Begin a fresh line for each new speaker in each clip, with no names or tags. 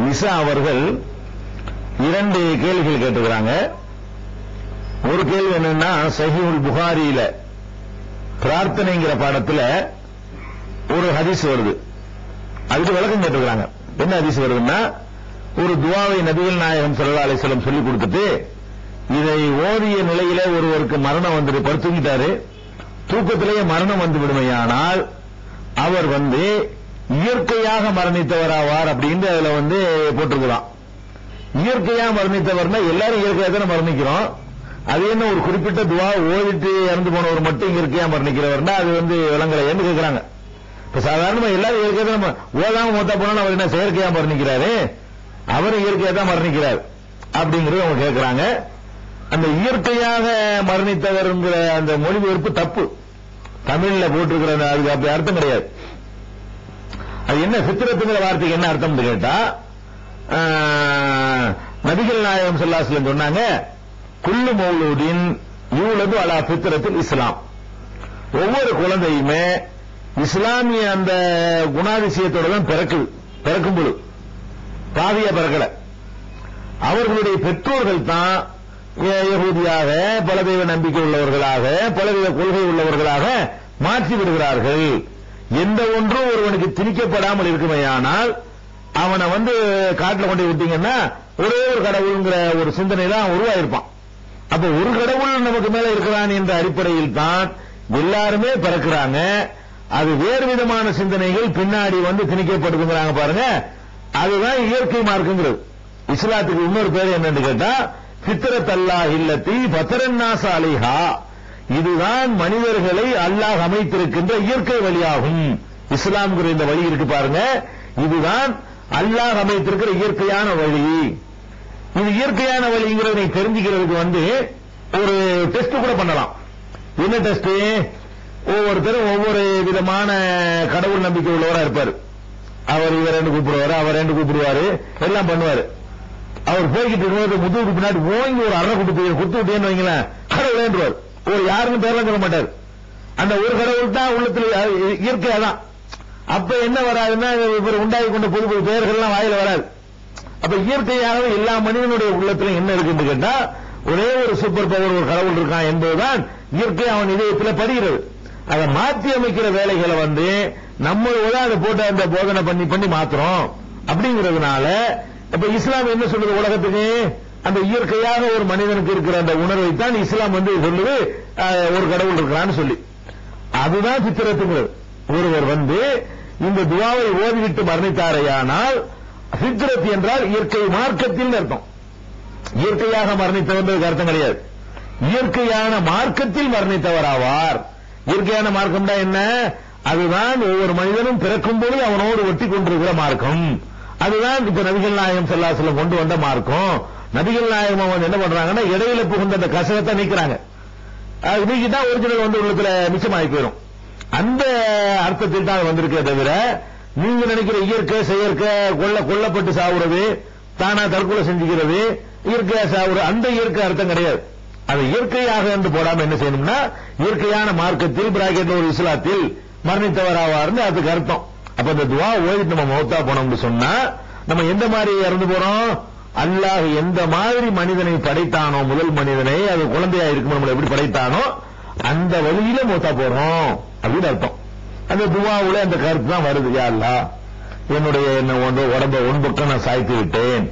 நிசா அவர்கள் இரண்டு கேள்விகள் கேட்டுக்கிறாங்க. ஒரு கேள்வி என்னன்னா சஹிவுல் புகாரியில பிரார்த்தனைங்கிற பாடத்துல ஒரு ஹதீஸ் வருது. அதுக்கு விளக்கம் கேட்டுக்கிறாங்க. என்ன ஹதீஸ் வருதுன்னா ஒரு துவாவை நபிகள் நாயகம் சல்லா அலிஸ்லம் சொல்லி கொடுத்துட்டு இதை ஓதிய நிலையில ஒருவருக்கு மரணம் வந்துட்டு படுத்துக்கிட்டாரு. தூக்கத்திலேயே மரணம் வந்து விடுமையானால் அவர் வந்து இயற்கையாக மரணித்தவராவார் அப்படின்னு அதுல வந்து போட்டிருக்கிறான் இயற்கையா மரணித்தவர்னா எல்லாரும் இயற்கையா தானே மரணிக்கிறோம். அது என்ன ஒரு குறிப்பிட்ட துவா ஓதிட்டு இறந்து போனவர் மட்டும் இயற்கையா மரணிக்கிறவர்னா அது வந்து விளங்கலையேன்னு கேட்கிறாங்க இப்ப சாதாரணமா எல்லாரும் இயற்கையா தான் ஓதாம மூத்தா போனா அவர் என்ன செயற்கையா மரணிக்கிறாரு? அவர் இயற்கையா தான் மரணிக்கிறார் அப்படிங்கறது அவங்க கேட்கிறாங்க அந்த இயற்கையாக மரணித்தவர்ங்கிற அந்த மொழிபெயர்ப்பு தப்பு. தமிழ்ல போட்டிருக்கிற அதுக்கு அப்படி அர்த்தம் கிடையாது. அது என்ன சித்திரத்துங்கிற வார்த்தைக்கு என்ன அர்த்தம்னு கேட்டா நபிகள் நாயகம் ஸல்லல்லாஹு சொன்னாங்க குல்லு மௌலூதின் யூலது அலா ஃபித்ரத்தில் இஸ்லாம். ஒவ்வொரு குழந்தையுமே இஸ்லாமிய அந்த குணாதிசயத்தோட தான் பிறக்குது பிறக்கும் பொழுது பாவியா பிறக்கல. அவர்களுடைய பெற்றோர்கள் தான் ய- பல தெய்வ நம்பிக்கை உள்ளவர்களாக பலவித கொள்கை உள்ளவர்களாக மாற்றி விடுகிறார்கள். எந்த ஒன்றும் ஒருவனுக்கு திணிக்கப்படாமல் இருக்குமையானால் அவனை வந்து காட்டுல கொண்டு விட்டீங்கன்னா ஒரே ஒரு கடவுள்ங்கிற ஒரு சிந்தனை தான் உருவாயிருப்பான். அப்ப ஒரு கடவுள் நமக்கு மேல இருக்கிறான் என்ற அடிப்படையில் தான் எல்லாருமே பிறக்கிறாங்க. அது வேறு விதமான சிந்தனைகள் பின்னாடி வந்து திணிக்கப்படுதுங்கிறாங்க பாருங்க. அதுதான் இயற்கை மார்க்குங்கிறது. இஸ்லாத்துக்கு இன்னொரு பேர் என்னன்னு கேட்டா பித்திரத் அல்லாஹ் இல்லத்தி பத்தரன்னாச அலிஹா இதுதான் மனிதர்களை அல்லாஹ் அமைத்திருக்கின்ற இயற்கை வழியாகும். இஸ்லாம்ங்கிற இந்த வழி இருக்கு பாருங்க. இதுதான் அல்லாஹ் அமைத்திருக்கிற இயற்கையான வழி. இது இயற்கையான வழிங்கிறத தெரிஞ்சுக்கிறதுக்கு வந்து ஒரு டெஸ்ட் கூட பண்ணலாம். என்ன டெஸ்ட் ஒவ்வொருத்தரும் ஒவ்வொரு விதமான கடவுள் நம்பிக்கை உள்ளவரா இருப்பார். அவர் இவர் ரெண்டு கூப்பிடுவாரு அவர் ரெண்டு கூப்பிடுவாரு எல்லாம் பண்ணுவாரு. அவர் போய்கிட்டு இருக்கும்போது முதுகுக்கு பின்னாடி ஓங்கி ஒரு அரை கொடுத்து கொடுத்து விட்டேன்னு வைங்களேன். கடவுளேன்றுவார். ஒரு யாருன்னு பேர்லாம் சொல்ல மாட்டார். அந்த ஒரு கடவுள் தான் உள்ளத்தில் இயற்கையாதான் தான். அப்ப என்ன வராதுன்னா இவர் உண்டாகி கொண்ட புது புது பெயர்கள்லாம் வாயில வராது. அப்ப இயற்கையாகவே எல்லா மனிதனுடைய உள்ளத்திலும் என்ன இருக்குன்னு கேட்டா ஒரே ஒரு சூப்பர் பவர் ஒரு கடவுள் இருக்கான் என்பதுதான் இயற்கை அவன் இதயத்தில் படுகிறது அதை மாற்றி அமைக்கிற வேலைகளை வந்து நம்ம அதை போட்டு அந்த போதனை பண்ணி பண்ணி மாத்துறோம். அப்படிங்கிறதுனால இப்ப இஸ்லாம் என்ன சொல்றது உலகத்துக்கு? அந்த இயற்கையாக ஒரு மனிதனுக்கு இருக்கிற அந்த உணர்வை தான் இஸ்லாம் வந்து சொல்லுது ஒரு கடவுள் இருக்கிறான்னு சொல்லி. அதுதான் சித்திரத்துங்கிறது ஒருவர் வந்து இந்த துவாவை ஓதிவிட்டு மரணித்தாரையானால் சித்திரத் என்றால் இயற்கை மார்க்கத்தில் அர்த்தம். இயற்கையாக மரணித்தவர்களுக்கு அர்த்தம் கிடையாது. இயற்கையான மார்க்கத்தில் மரணித்தவர் ஆவார் இயற்கையான மார்க்கம்னா என்ன? அதுதான் ஒவ்வொரு மனிதனும் பிறக்கும் போது அவனோடு ஒட்டி கொண்டிருக்கிற மார்க்கம். அதுதான் இப்ப நபிகள் நாயகம் செல்லாசலம் கொண்டு வந்த மார்க்கம். நபிகள் நாயகம் அவன் என்ன பண்றாங்கன்னா இடையில புகுந்த அந்த கசகத்தை நீக்கிறாங்க. அது ஒரிஜினல் வந்து உள்ளத்துல மிச்சமாகி போயிடும் அந்த அர்த்தத்தில் தான் வந்திருக்கே தவிர நீங்க நினைக்கிற இயற்கை செயற்கை கொல்ல கொல்லப்பட்டு சாவுறது தானா தற்கொலை செஞ்சுக்கிறது இயற்கையா சாவுறது அந்த இயற்கை அர்த்தம் கிடையாது. அது இயற்கையாக என்று போடாம என்ன செய்யணும்னா இயற்கையான மார்க்கத்தில் பிராக்கெட்ல ஒரு இஸ்லாத்தில் மரணித்தவராவார்னு அதுக்கு அர்த்தம். அப்ப இந்த துவா ஓதிட்டு நம்ம மௌத்தா போனோம்னு சொன்னா நம்ம எந்த மாதிரி இறந்து போறோம்? அல்லாஹ் எந்த மாதிரி மனிதனை படைத்தானோ முதல் மனிதனை அது குழந்தையா இருக்கும் நம்மளை எப்படி படைத்தானோ அந்த வழியில மூத்தா போறோம் அப்படின்னு அர்த்தம். அந்த துவாவுல அந்த கருத்து தான் வருது யா அல்லாஹ். என்னுடைய என்ன ஒன்று உடம்ப உன் பக்கம் நான் சாய்த்து விட்டேன்.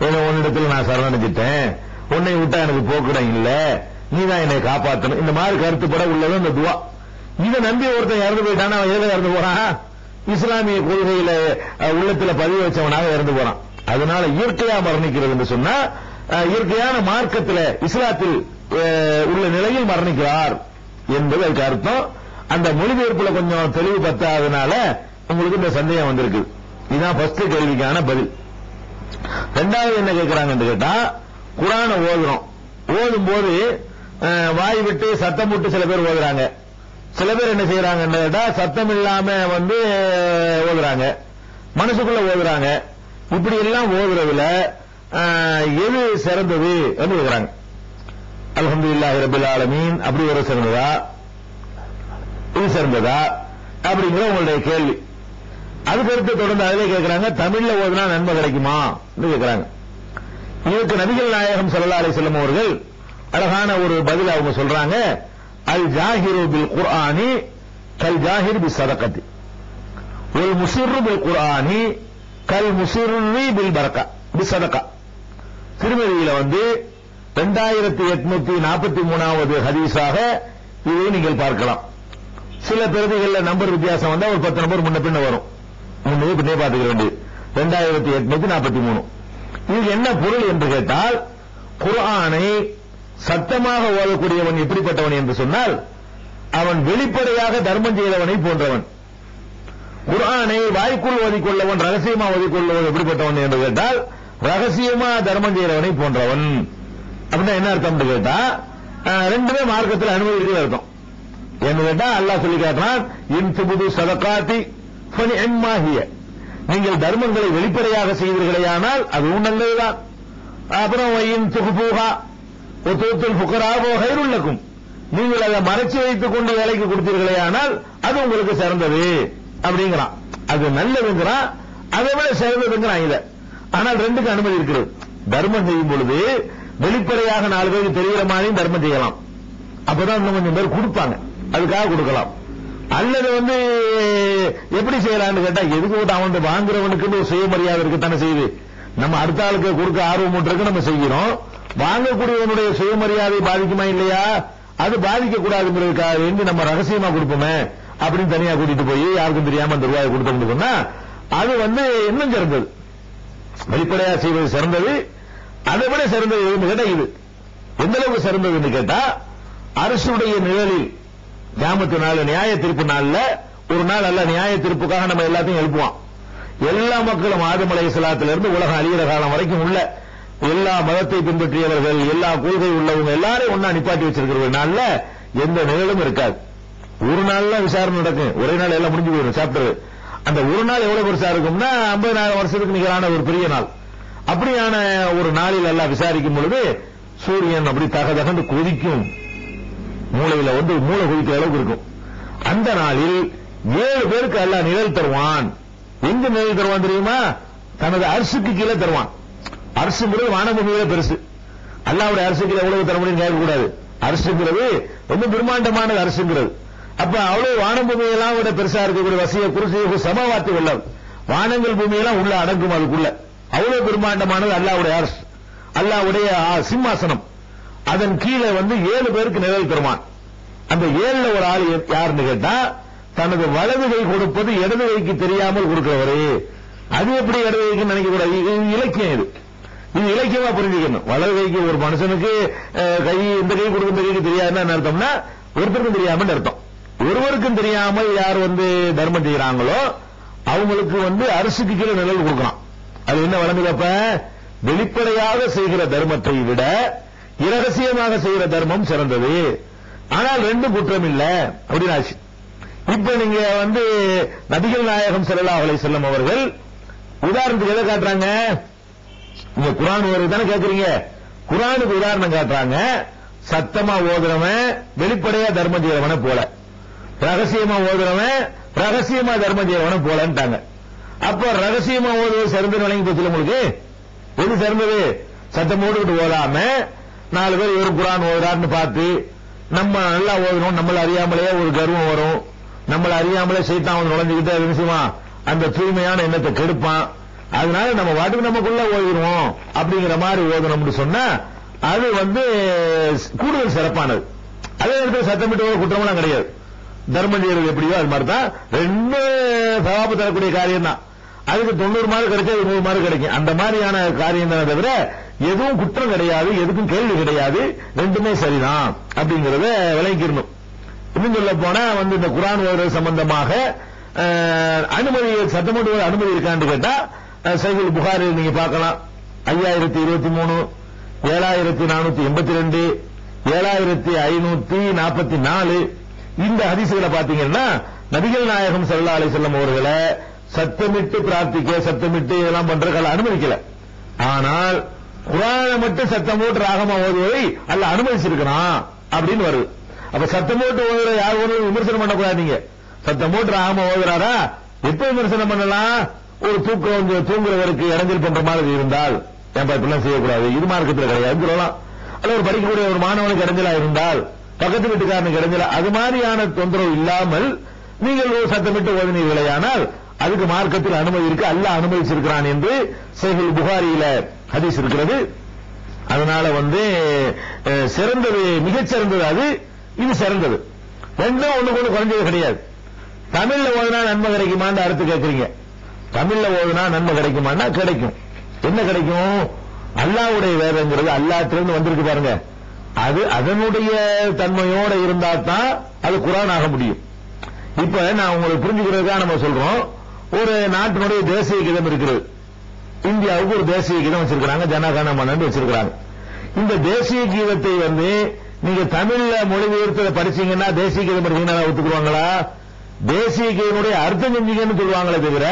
என்ன உன்னிடத்தில் நான் சரணடைஞ்சிட்டேன். உன்னை விட்டா எனக்கு போக்கிடம் இல்ல. நீ தான் என்னை காப்பாற்றணும் இந்த மாதிரி கருத்துப்பட உள்ளது அந்த துவா. இதை நம்பி ஒருத்தன் இறந்து போயிட்டானா? அவன் எதை இறந்து போறான்? இஸ்லாமிய கொள்கையில உள்ளத்துல பதிவு வச்சவனாக இறந்து போறான். அதனால இயற்கையா மரணிக்கிறது என்று சொன்னா இயற்கையான மார்க்கத்தில் இஸ்லாத்தில் உள்ள நிலையில் மரணிக்கிறார் என்பது அதுக்கு அர்த்தம். அந்த மொழிபெயர்ப்புல கொஞ்சம் தெளிவு பத்தாதனால உங்களுக்கு இந்த சந்தேகம் வந்திருக்கு. இதுதான் ஃபர்ஸ்ட் கேள்விக்கான பதில். ரெண்டாவது என்ன கேட்கறாங்கன்னு கேட்டா குரானை ஓதுறோம். ஓதும் போது வாய் விட்டு சத்தம் விட்டு சில பேர் ஓதுறாங்க. சில பேர் என்ன செய்யறாங்கன்னு கேட்டா சத்தம் இல்லாம வந்து ஓதுறாங்க. மனசுக்குள்ள ஓதுறாங்க. இப்படி எல்லாம் ஓதுறதுல எது சிறந்தது என்று அலமது இல்லாஹி ரபில் ஆலமீன் அப்படி ஒரு சிறந்ததா? இது சிறந்ததா? அப்படிங்கிற உங்களுடைய கேள்வி. அதுக்கடுத்து தொடர்ந்து அதிலே கேட்கிறாங்க தமிழ்ல ஓதுனா நன்மை கிடைக்குமா? கேட்கிறாங்க இதுக்கு நபிகள் நாயகம் சல்லா அலி வஸல்லம் அவர்கள் அழகான ஒரு பதில் அவங்க சொல்றாங்க அல் ஜாஹிரு பில் குர்ஆனி கல் ஜாஹிர் பி சதகத்தி ஒரு முசிர்ரு பில் குர்ஆனி கல் முசிர்ரி பில் பரக்கா பி திருமதியில வந்து ரெண்டாயிரத்தி எட்நூத்தி நாற்பத்தி மூணாவது ஹதீஸாக இதை நீங்கள் பார்க்கலாம். சில பிரதிகள்ல நம்பர் வித்தியாசம் வந்தா ஒரு பத்து நம்பர் முன்ன பின்ன வரும். முன்னே பின்னே பார்த்துக்க வேண்டியது. ரெண்டாயிரத்தி எட்நூத்தி நாற்பத்தி மூணு. இது என்ன பொருள் என்று கேட்டால் குர்ஆனை சத்தமாக ஓதக்கூடியவன் எப்படிப்பட்டவன் என்று சொன்னால் அவன் வெளிப்படையாக தர்மம் செய்தவனை போன்றவன். குரானை வாய்க்குள் ஓதிக்கொள்ளவன் ரகசியமா ஓதிக்கொள்ளவன் எப்படிப்பட்டவன் என்று கேட்டால் ரகசியமா தர்மம் செய்யறவனை போன்றவன். அப்படின்னா என்ன அர்த்தம் கேட்டா ரெண்டுமே மார்க்கத்தில் அனுமதி அர்த்தம். என்ன கேட்டா அல்லாஹ் சொல்லி காட்டுறான் இன் துபுது சதகாத்தி எம்மாகிய நீங்கள் தர்மங்களை வெளிப்படையாக செய்வீர்களேயானால் அதுவும் நல்லதுதான் அப்புறம் இன் துகுபூகா ஒத்துவத்தில் புக்கராகோ கைருள்ளக்கும் நீங்கள் அதை மறைச்சு வைத்துக் கொண்டு வேலைக்கு கொடுத்தீர்களேயானால் அது உங்களுக்கு சிறந்தது. அப்படிங்கிறான். அது நல்லதுங்கிறான் அதை விட சிறந்ததுங்கிறான் இத. ஆனால் ரெண்டுக்கு அனுமதி இருக்கிறது தர்மம் செய்யும் பொழுது வெளிப்படையாக நாலு பேருக்கு தெரிகிற மாதிரி தர்மம் செய்யலாம். அப்பதான் இன்னும் கொஞ்சம் பேர் கொடுப்பாங்க. அதுக்காக கொடுக்கலாம். அல்லது வந்து எப்படி செய்யலாம்னு கேட்டா எதுக்கு விட்டு அவன் வாங்குறவனுக்குன்னு ஒரு சுயமரியாதை இருக்குத்தானே செய்யுது. நம்ம அடுத்த ஆளுக்கு கொடுக்க ஆர்வம் இருக்கு நம்ம செய்கிறோம். வாங்கக்கூடியவனுடைய சுயமரியாதை பாதிக்குமா இல்லையா? அது பாதிக்க கூடாதுங்கிறதுக்காக வேண்டி நம்ம ரகசியமா கொடுப்போமே. அப்படின்னு தனியா கூட்டிட்டு போய் யாருக்கும் தெரியாம அந்த ரூபாயை கொடுத்தோம்னு சொன்னா அது வந்து இன்னும் சிறந்தது. வெளிப்படையா செய்வது சிறந்தது. அதை விட சிறந்தது எதுன்னு கேட்டா இது. எந்த அளவுக்கு சிறந்ததுன்னு கேட்டா அரசுடைய நிழலில் கிராமத்து நாள் நியாய தீர்ப்பு நாள்ல ஒரு நாள் அல்ல நியாய தீர்ப்புக்காக நம்ம எல்லாத்தையும் எழுப்புவான் எல்லா மக்களும் ஆதமலை அலைஹிஸ்ஸலாத்துல இருந்து உலகம் அழியிற காலம் வரைக்கும் உள்ள எல்லா மதத்தை பின்பற்றியவர்கள் எல்லா கொள்கை உள்ளவங்க எல்லாரையும் ஒன்னா நிப்பாட்டி வச்சிருக்கிற நாள்ல எந்த நிழலும் இருக்காது. ஒரு நாள்ல விசாரணை நடக்கும். ஒரே நாள் எல்லாம் முடிஞ்சு போயிடும் சாப்டர் அந்த ஒரு நாள் எவ்வளவு பெருசா இருக்கும்னா ஐம்பதாயிரம் வருஷத்துக்கு நிகரான ஒரு பெரிய நாள். அப்படியான ஒரு நாளில் எல்லாம் விசாரிக்கும் பொழுது சூரியன் அப்படி தக தகந்து கொதிக்கும். மூளையில வந்து மூளை கொதிக்கிற அளவுக்கு இருக்கும். அந்த நாளில் ஏழு பேருக்கு எல்லாம் நிழல் தருவான். எங்க நிழல் தருவான் தெரியுமா? தனது அரசுக்கு கீழே தருவான். அரசுங்கிறது வானபூமியில பெருசு. அல்லாவுடைய அரசுக்கு எவ்வளவு தர முடியும் கேட்கக்கூடாது. அரசுங்கிறது ரொம்ப பிரம்மாண்டமானது அரசுங்கிறது. அப்ப அவ்வளவு வானபூமி பூமியெல்லாம் விட பெருசா இருக்கக்கூடிய வசிய குருசி சமவாத்தி உள்ளது வானங்கள் பூமியெல்லாம் உள்ள அடங்கும் அதுக்குள்ள. அவ்வளவு பிரம்மாண்டமானது அல்லாவுடைய அரசு. அல்லாவுடைய சிம்மாசனம். அதன் கீழே வந்து ஏழு பேருக்கு நிழல் பெருமான். அந்த ஏழுல ஒரு ஆள் யாருன்னு கேட்டா தனது வலது கை கொடுப்பது இடது கைக்கு தெரியாமல் கொடுக்கிறவரு. அது எப்படி இடது கைக்கு நினைக்க கூடாது இது இலக்கியம் இது. இது இலக்கியமா புரிஞ்சுக்கணும். வலது கைக்கு ஒரு மனுஷனுக்கு கை இந்த கை கொடுக்கும் இந்த கைக்கு தெரியாதுன்னு என்ன அர்த்தம்னா ஒருத்தருக்கும் தெரியாமல் அர்த்தம். ஒருவருக்கும் தெரியாமல் யார் வந்து தர்மம் செய்யறாங்களோ அவங்களுக்கு வந்து அரசுக்கு கீழே நிழல் கொடுக்கலாம் அது என்ன வழங்குதப்ப வெளிப்படையாக செய்கிற தர்மத்தை விட இரகசியமாக செய்கிற தர்மம் சிறந்தது. ஆனால் ரெண்டும் குற்றம் இல்லை. அப்படின்னு ஆச்சு இப்ப நீங்க வந்து நபிகள் நாயகம் ஸல்லல்லாஹு அலை செல்லம் அவர்கள் உதாரணத்துக்கு எதை காட்டுறாங்க? நீங்க குரான் வருது தானே கேட்கறீங்க குரானுக்கு உதாரணம் காட்டுறாங்க. சத்தமா ஓதுறவன் வெளிப்படையா தர்மம் செய்யறவன போல. ரகசியமா ஓதுறவன் ரகசியமா தர்மம் செய்யறவன போலன்ட்டாங்க. அப்ப ரகசியமா ஓதுவது சிறந்த நிலைங்க போச்சு உங்களுக்கு? எது சிறந்தது? சத்தம் போட்டுக்கிட்டு ஓதாம நாலு பேர் ஒரு குரான் ஓதுறாருன்னு பார்த்து நம்ம நல்லா ஓதணும் நம்மள அறியாமலே ஒரு கர்வம் வரும். நம்மள அறியாமலே சைத்தான் வந்து நுழைஞ்சுக்கிட்டு அது அந்த தூய்மையான எண்ணத்தை கெடுப்பான். அதனால நம்ம வாட்டுக்கு நமக்குள்ள ஓதிடுவோம் அப்படிங்கிற மாதிரி ஓதணும்னு சொன்னா அது வந்து கூடுதல் சிறப்பானது. அதே நேரத்தில் சத்தமிட்டு ஓத குற்றமெல்லாம் கிடையாது. தர்மம் செய்யறது எப்படியோ அது மாதிரி தான் ரெண்டு சவாபு தரக்கூடிய காரியம் தான் அதுக்கு தொண்ணூறு மார்க் கிடைச்சா நூறு மார்க் கிடைக்கும். அந்த மாதிரியான காரியம் தானே தவிர எதுவும் குற்றம் கிடையாது எதுக்கும் கேள்வி கிடையாது ரெண்டுமே சரிதான் அப்படிங்கறத விளங்கிடணும் இன்னும் சொல்ல போனா வந்து இந்த குரான் ஓதுறது சம்பந்தமாக அனுமதி சட்டமன்ற அனுமதி இருக்கான்னு கேட்டா சைகுல் புகாரி நீங்க பார்க்கலாம். ஐயாயிரத்தி இருபத்தி மூணு ஏழாயிரத்தி நானூத்தி எண்பத்தி ரெண்டு ஏழாயிரத்தி ஐநூத்தி நாற்பத்தி நாலு இந்த ஹதிசுகளை பாத்தீங்கன்னா நபிகள் நாயகம் ஸல்லல்லாஹு அலைஹி செல்லம் அவர்களை சத்தமிட்டு பிரார்த்திக்க சத்தமிட்டு இதெல்லாம் பண்றதுக்கு அனுமதிக்கல. ஆனால் குரான மட்டும் சத்தம் போட்டு ராகமா ஓதுவதை அல்ல அனுமதிச்சிருக்கிறான் அப்படின்னு வருது. அப்ப சத்தம் போட்டு ஓதுற யார் ஒரு விமர்சனம் பண்ணக்கூடாது நீங்க சத்தம் போட்டு ராகமா ஓதுறாரா? எப்ப விமர்சனம் பண்ணலாம்? ஒரு தூக்கம் வந்து தூங்குறவருக்கு இடைஞ்சல் பண்ற மாதிரி இருந்தால் ஏன் இப்படிலாம் செய்யக்கூடாது? இது மார்க்கத்தில் கிடையாது சொல்லலாம். அல்ல ஒரு படிக்கக்கூடிய ஒரு மாணவனுக்கு இடைஞ்சலா இருந்தால் பக்கத்து வீட்டுக்காரனுக்கு இடைஞ்சலா அது மாதிரியான தொந்தரவு இல்லாமல் நீங்கள் ஒரு சத்தமிட்டு ஓதினீர்களேயானால் அதுக்கு மார்க்கத்தில் அனுமதி இருக்கு. அல்லாஹ் அனுமதிச்சிருக்கிறான் என்று சைகுல் புகாரியில ஹதீஸ் இருக்கிறது. அதனால வந்து சிறந்தது மிகச்சிறந்தது அது. இது சிறந்தது. ரெண்டும் ஒண்ணு ஒண்ணு குறைஞ்சது கிடையாது. தமிழ்ல ஓதுனா நன்மை கிடைக்குமான்னு அடுத்து கேட்கறீங்க தமிழ்ல ஓதுனா நன்மை கிடைக்குமான்னா கிடைக்கும். என்ன கிடைக்கும்? அல்லாவுடைய வேதங்கிறது அல்லாத்திலிருந்து வந்திருக்கு பாருங்க. அது அதனுடைய தன்மையோட இருந்தா தான் அது குரான் ஆக முடியும். இப்ப நான் உங்களுக்கு புரிஞ்சுக்கிறதுக்காக நம்ம சொல்றோம். ஒரு நாட்டினுடைய தேசிய கீதம் இருக்கிறது. இந்தியாவுக்கு ஒரு தேசிய கீதம் வச்சிருக்கிறாங்க. ஜனகன மன்னன் வச்சிருக்காங்க இந்த தேசிய கீதத்தை வந்து நீங்க தமிழ்ல மொழிபெயர்த்து படிச்சீங்கன்னா தேசிய கீதம் படிச்சீங்கன்னா ஒத்துக்குவாங்களா? தேசிய கீதனுடைய அர்த்தம் செஞ்சீங்கன்னு சொல்லுவாங்களே தவிர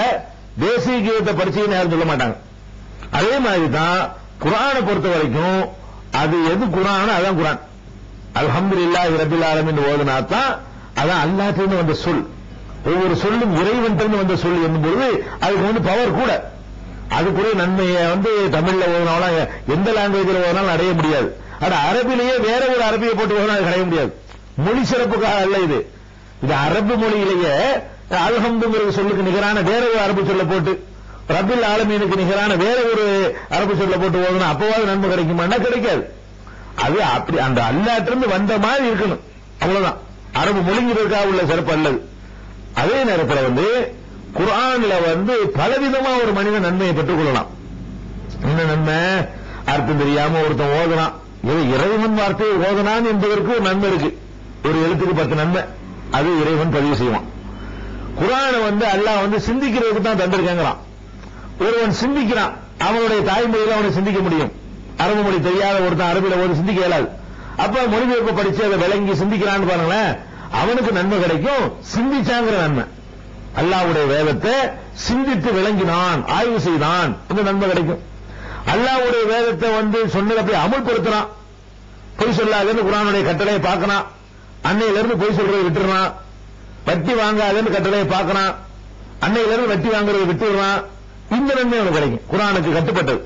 தேசிய கீதத்தை படிச்சீங்கன்னு யாரும் சொல்ல மாட்டாங்க. அதே மாதிரி தான் குரானை பொறுத்த வரைக்கும் அது எது குரான் அதான் குரான். அல்ஹம்துலில்லாஹி ரபில் ஆலமின் ஓதுனா தான் அதான் அல்லாஹ்ட்டிருந்து வந்த சொல். ஒவ்வொரு சொல்லும் இறைவன் வந்த சொல் என்னும்போது அதுக்கு வந்து பவர் கூட. அதுக்குரிய நன்மையை வந்து தமிழ்ல ஓதுனாலும் எந்த லாங்குவேஜில் ஓதுனாலும் அடைய முடியாது. ஆனா அரபிலேயே வேற ஒரு அரபியை போட்டு ஓதுனா அது அடைய முடியாது. மொழி சிறப்புக்காக அல்ல இது. இது அரபு மொழியிலேயே அல்ஹம்துங்கிற சொல்லுக்கு நிகரான வேற ஒரு அரபு சொல்ல போட்டு ரபில் ஆலமீனுக்கு நிகரான வேற ஒரு அரபு சொல்ல போட்டு ஓதுனா அப்பவாது நன்மை கிடைக்குமானா கிடைக்காது. அது அப்படி அந்த அல்லாட்டிருந்து வந்த மாதிரி இருக்கணும். அவ்வளவுதான். அரபு மொழிங்கிறதுக்காக உள்ள சிறப்பு அல்லது. அதே நேரத்தில் வந்து குரான்ல வந்து பலவிதமா ஒரு மனிதன் நன்மையை பெற்றுக் கொள்ளலாம். என்ன நன்மை? அர்த்தம் தெரியாம ஒருத்தன் ஓதுனான். இது இறைவன் வார்த்தையை ஓதனான் என்பதற்கு ஒரு நன்மை இருக்கு. ஒரு எழுத்துக்கு பத்து நன்மை. அது இறைவன் பதிவு செய்வான். குரானை வந்து அல்லாஹ் வந்து சிந்திக்கிறதுக்கு தான் தந்திருக்கேங்கிறான் ஒருவன் சிந்திக்கிறான் அவனுடைய தாய்மொழியில அவனை சிந்திக்க முடியும். அரபு மொழி தெரியாத ஒருத்தன் அரபில ஒரு சிந்திக்க இயலாது. அப்ப மொழிபெயர்ப்பு படிச்சு அதை விளங்கி சிந்திக்கிறான்னு பாருங்களேன் அவனுக்கு நன்மை கிடைக்கும் சிந்திச்சாங்கிற நன்மை. அல்லாவுடைய வேதத்தை சிந்தித்து விளங்கினான் ஆய்வு செய்தான் இந்த நன்மை கிடைக்கும். அல்லாவுடைய வேதத்தை வந்து சொன்னதை போய் அமுல்படுத்தினான் பொய் சொல்லாதுன்னு குரானுடைய கட்டளையை பார்க்கறான். அன்னையிலிருந்து பொய் சொல்றதை விட்டுறான். வட்டி வாங்காதுன்னு கட்டளையை பார்க்கறான். அன்னையிலிருந்து வட்டி வாங்குறதை விட்டுறான். இந்த நன்மை அவனுக்கு கிடைக்கும் குரானுக்கு கட்டுப்பட்டது.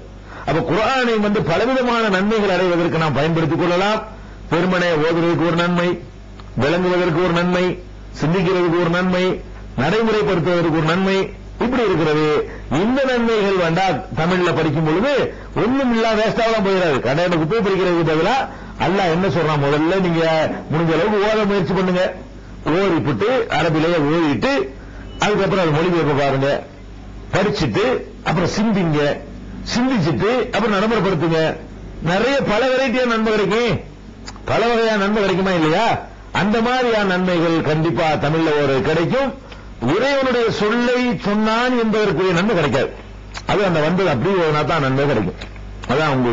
அப்ப குரானை வந்து பலவிதமான நன்மைகள் அடைவதற்கு நாம் பயன்படுத்திக் கொள்ளலாம். பெருமனை ஓதுவதற்கு ஒரு நன்மை விளங்குவதற்கு ஒரு நன்மை சிந்திக்கிறதுக்கு ஒரு நன்மை நடைமுறைப்படுத்துவதற்கு ஒரு நன்மை இப்படி இருக்கிறது. இந்த நன்மைகள் வேண்டா தமிழ்ல படிக்கும் பொழுது ஒண்ணும் இல்லா தான் போயிடாது. கடையில குப்பை படிக்கிறதுக்கு பதிலா அல்லாஹ் என்ன சொல்றான்? முதல்ல நீங்க முடிஞ்ச அளவுக்கு ஓத முயற்சி பண்ணுங்க. ஓடிப்புட்டு அரபிலேயே ஓடிட்டு அதுக்கப்புறம் அது மொழிபெயர்ப்பு பாருங்க. படிச்சுட்டு அப்புறம் சிந்திங்க. சிந்திச்சுட்டு அப்புறம் நடைமுறைப்படுத்துங்க. நிறைய பல வெரைட்டியான நன்மை கிடைக்கும் பல வகையான நன்மை கிடைக்குமா இல்லையா? அந்த மாதிரியான நன்மைகள் கண்டிப்பா தமிழ்ல ஒரு கிடைக்கும். இறைவனுடைய சொல்லை சொன்னான் என்பதற்குரிய நன்மை கிடைக்காது. அது அந்த வந்தது அப்படி தான் நன்மை கிடைக்கும். அதான் உங்க